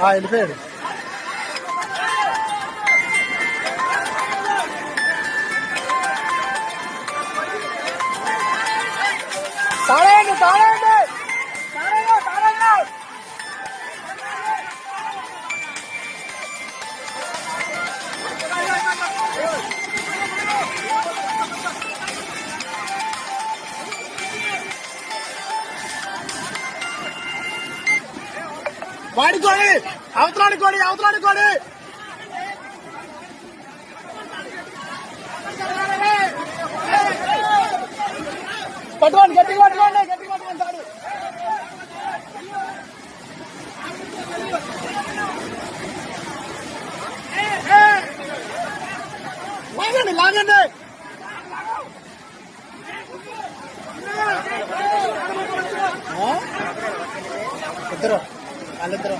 ఆ, వెళ్ళిపోయాడు తాళేయండి తాళేయండి తాళేయండి వాడుకోడి అవతలాడుకోండి అవతలాడుకోండి పట్టుకోండి గట్టిగా పట్టుకోండి గట్టిగా పట్టుకోండి లాగండి లాగండి. ఇద్దరు వాళ్ళిద్దరు.